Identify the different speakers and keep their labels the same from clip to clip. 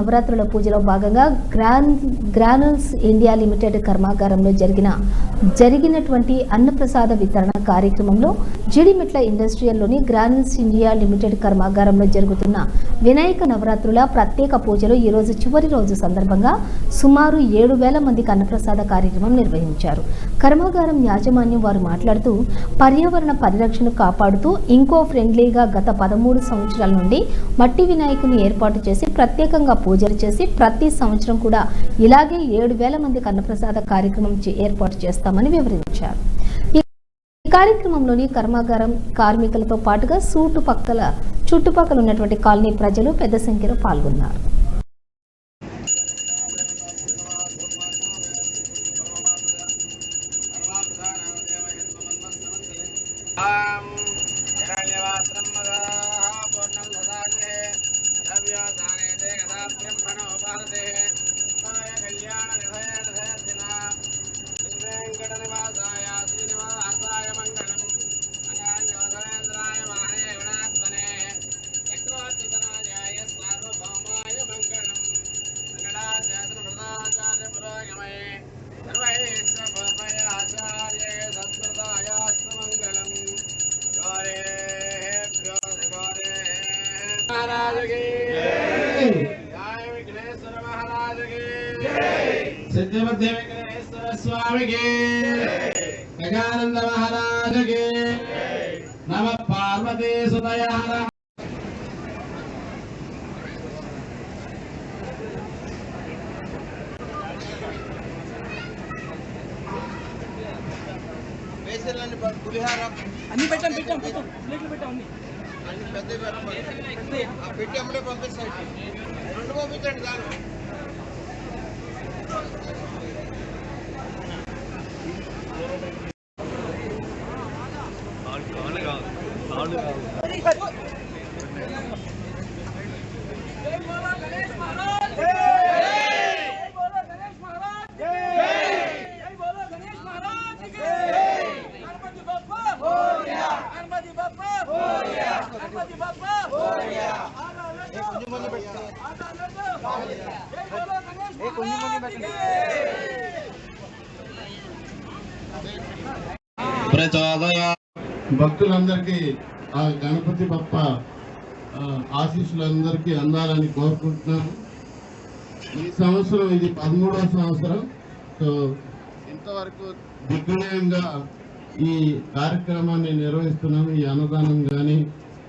Speaker 1: నవరాత్రుల పూజలో భాగంగా గ్రాన్ గ్రానల్స్ ఇండియా లిమిటెడ్ కర్మాగారంలో జరిగిన జరిగినటువంటి అన్నప్రసాద వితరణ కార్యక్రమంలో జిడిమిట్ల ఇండస్ట్రియల్లోని గ్రానల్స్ ఇండియా లిమిటెడ్ కర్మాగారంలో జరుగుతున్న వినాయక నవరాత్రుల ప్రత్యేక పూజలు ఈరోజు చివరి రోజు సందర్భంగా సుమారు ఏడు వేల మందికి అన్నప్రసాద కార్యక్రమం నిర్వహించారు. కర్మాగారం యాజమాన్యం వారు మాట్లాడుతూ పర్యావరణ పరిరక్షణ కాపాడుతూ ఇంకో ఫ్రెండ్లీగా గత పదమూడు సంవత్సరాల నుండి మట్టి వినాయకుని ఏర్పాటు చేసి ప్రత్యేకంగా పూజలు చేసి ప్రతి సంవత్సరం కూడా ఇలాగే ఏడు వేల మందికి అన్నప్రసాద కార్యక్రమం ఏర్పాటు చేస్తామని వివరించారు. ఈ కార్యక్రమంలోని కర్మాగారం కార్మికులతో పాటుగా చుట్టుపక్కల చుట్టుపక్కల ఉన్నటువంటి కాలనీ ప్రజలు పెద్ద సంఖ్యలో పాల్గొన్నారు.
Speaker 2: సిద్ధిమధ్య వెంకటేశ్వర స్వామికి గజానంద మహారాజుకి నమ పార్వతీ సుతయ హర
Speaker 3: అన్ని పెట్టాం పెట్టాం పెట్టాం. ప్లేట్లు పెట్టాం అన్ని.
Speaker 4: పెట్టి అమ్మడే పంపిస్తాయి రెండు పంపించండి చాలు.
Speaker 3: జై బోలో గణేష్ మహారాజ్ జై బోలో గణేష్ మహారాజ్ జై జై బోలో గణేష్ మహారాజ్ జై గణపతి బప్పా మోరియా గణపతి బప్పా మోరియా గణపతి బప్పా మోరియా కొంచెం
Speaker 2: భక్తులందరికీ ఆ గణపతి బప్ప ఆశీస్సులందరికీ అందాలని కోరుకుంటున్నాను. ఈ సంవత్సరం ఇది పదమూడవ సంవత్సరం. సో ఇంతవరకు దిగ్విజయంగా ఈ కార్యక్రమాన్ని నిర్వహిస్తున్నాము. ఈ అన్నదానం కానీ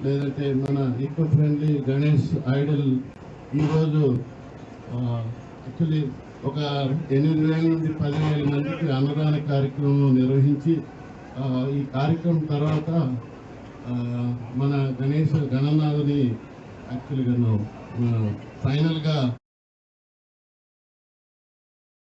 Speaker 2: లేదంటే మన ఈకో ఫ్రెండ్లీ గణేష్ ఐడల్ ఈరోజు యాక్చువల్లీ ఒక ఎనిమిది వేల నుండి పదివేల మందికి అన్నదాన కార్యక్రమం నిర్వహించి ఈ కార్యక్రమం తర్వాత మన గణేష్ గణనాథుని యాక్చువల్గా ఫైనల్గా